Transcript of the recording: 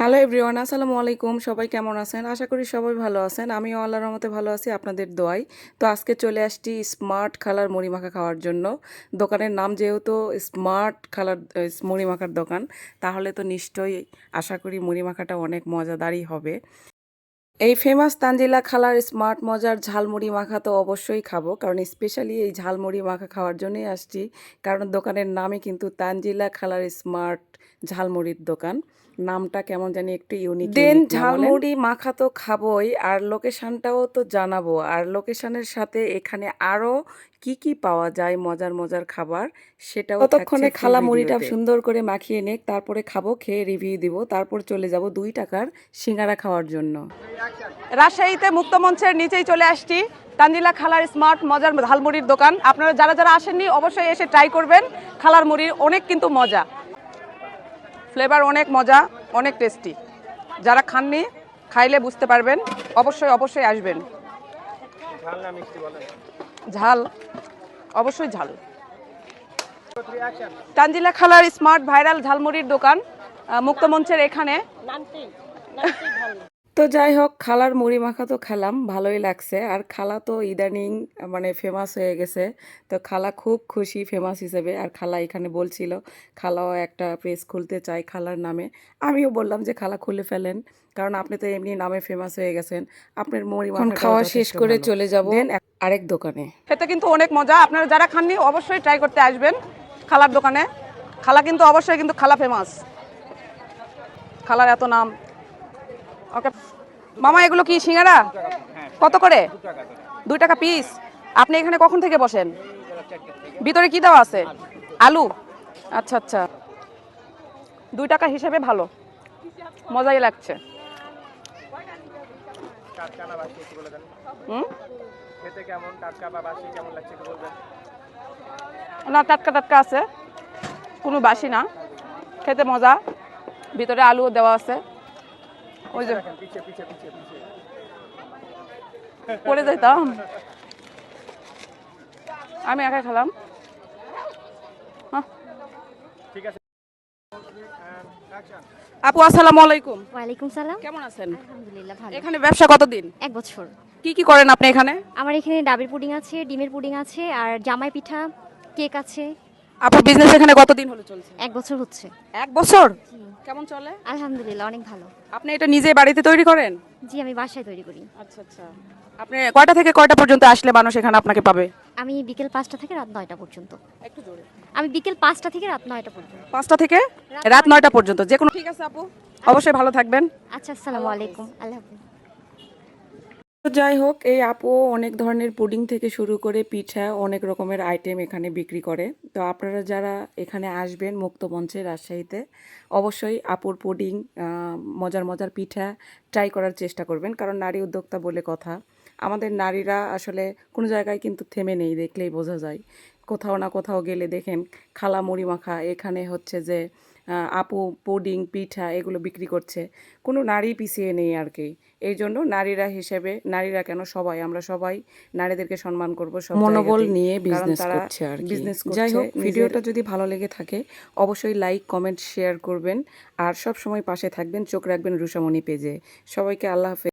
Hello everyone, আসসালামু আলাইকুম। সবাই কেমন আছেন? আশা করি সবাই ভালো আছেন। আমিও আল্লাহর রহমতে ভালো আছি, আপনাদের দোয়াই তো আজকে চলে আসছি স্মার্ট খালার মুড়ি মাখা খাওয়ার জন্য। দোকানের নাম যেহেতু স্মার্ট খালার মুড়ি মাখার দোকান, তাহলে তো নিশ্চয়ই আশা করি মুড়ি মাখাটা অনেক মজাদারই হবে। এই ফেমাস তানজিলা খালার স্মার্ট মজার ঝালমুড়ি মাখা তো অবশ্যই খাব কারণ স্পেশালি এই ঝালমুড়ি মাখা খাওয়ার জন্যই আসছি কারণ দোকানের নামে কিন্তু তানজিলা খালার স্মার্ট ঝালমুড়ির দোকান। নামটা কেমন জানি একটু ইউনিক দেন ঝালমুড়ি মাখা তো খাবোই আর লোকেশানটাও তো জানাব আর লোকেশানের সাথে এখানে আরও কি কি পাওয়া যায় মজার মজার খাবার সেটাও ততক্ষণে খালা মুড়িটা সুন্দর করে মাখিয়ে নেক তারপরে খাব খেয়ে রিভিউ দিব তারপর চলে যাব দুই টাকার সিঙ্গারা খাওয়ার জন্য। রাজশাহীতে মুক্ত মঞ্চের নিচেই চলে আসছি। তানজিলা খালার স্মার্ট মজার ঝালমুড়ির দোকান। আপনারা যারা যারা আসেননি অবশ্যই এসে ট্রাই করবেন। খালার মুড়ির অনেক কিন্তু মজা। ফ্লেভার অনেক মজা অনেক টেস্টি যারা খাননি খাইলে বুঝতে পারবেন। অবশ্যই অবশ্যই আসবেন। ঝাল অবশ্যই ঝাল। তানজিলা খালার স্মার্ট ভাইরাল ঝালমুড়ির দোকান মুক্তমঞ্চের এখানে। তো যাই হোক খালার মুড়ি মাখা তো খেলাম ভালোই লাগছে। আর খালা তো ইদানিং মানে ফেমাস হয়ে গেছে। তো খালা খুব খুশি ফেমাস হিসেবে। আর খালা এখানে বলছিল খালাও একটা পেজ খুলতে চায় খালার নামে। আমিও বললাম যে খালা খুলে ফেলেন। কারণ আপনি তো এমনি নামে ফেমাস হয়ে গেছেন। আপনার মুড়ি মাখা খাওয়া শেষ করে চলে যাব আরেক দোকানে। খেতে কিন্তু অনেক মজা। আপনারা যারা খাননি অবশ্যই ট্রাই করতে আসবেন খালার দোকানে। খালা কিন্তু অবশ্যই কিন্তু খালা ফেমাস খালার এত নাম। ওকে। মামা, এগুলো কি সিঙ্গারা? কত করে? দুই টাকা পিস আপনি এখানে কখন থেকে বসেন? ভিতরে কি দেওয়া আছে? আলু। আচ্ছা আচ্ছা। দুই টাকা হিসেবে ভালো। মজাই লাগছে। না, টাটকা টাটকা আছে। কোনো বাসি না। খেতে মজা। ভিতরে আলু দেওয়া আছে। ওই যে। পড়ে যাইতাম। আমি একা খেলাম। ঠিক আছে। অ্যাকশন আপু আসসালামু আলাইকুম। ওয়ালাইকুম সালাম। কেমন আছেন? আলহামদুলিল্লাহ ভালো। এখানে ব্যবসা কতদিন? এক বছর। কি কি করেন আপনি এখানে? আমার এখানে ডাবের পুডিং আছে ডিমের পুডিং আছে আর জামাই পিঠা কেক আছে। আপুর বিজনেস এখানে কতদিন হলো চলছে? এক বছর হচ্ছে। এক বছর? কেমন চলে? আলহামদুলিল্লাহ অনেক ভালো। আপনি এটা নিজে বাড়িতে তৈরি করেন? জি আমি বাসায় তৈরি করি। আচ্ছা আচ্ছা। আপনি কয়টা থেকে কয়টা পর্যন্ত আসলে মানুষ এখানে আপনাকে পাবে? আমি বিকেল পাঁচটা থেকে রাত নয়টা পর্যন্ত। একটু জোরে। আমি বিকেল পাঁচটা থেকে রাত নয়টা পর্যন্ত। পাঁচটা থেকে রাত নয়টা পর্যন্ত। যে কোনো ঠিক আছে আপু। অবশ্যই ভালো থাকবেন। আচ্ছা আসসালামু আলাইকুম। আল্লাহ হাফিজ। তো যাই হোক, এই আপু অনেক ধরনের পুডিং থেকে শুরু করে পিঠা, অনেক রকমের আইটেম এখানে বিক্রি করে। তো আপনারা যারা এখানে আসবেন মুক্ত মঞ্চে রাজশাহীতে, অবশ্যই আপুর পুডিং মজার মজার পিঠা ট্রাই করার চেষ্টা করবেন। কারণ নারী উদ্যোক্তা বলে কথা। আমাদের নারীরা আসলে কোনো জায়গায় কিন্তু থেমে নেই, দেখলেই বোঝা যায়। কোথাও না কোথাও গেলে দেখেন খালা মুড়ি মাখা এখানে হচ্ছে যে আপু পুডিং পিঠা এগুলো বিক্রি করছে। কোনো নারী পিছিয়ে নেই আর কি। এই জন্য নারীরা হিসেবে নারীরা কেন সবাই? আমরা সবাই নারীদেরকে সম্মান করব মনোবল নিয়ে বিজনেস করছে আর বিজনেস যাই হোক ভিডিওটা যদি ভালো লেগে থাকে অবশ্যই লাইক কমেন্ট শেয়ার করবেন। আর সব সময় পাশে থাকবেন চোখ রাখবেন রুষামণি পেজে সবাইকে আল্লাহ হাফেজ।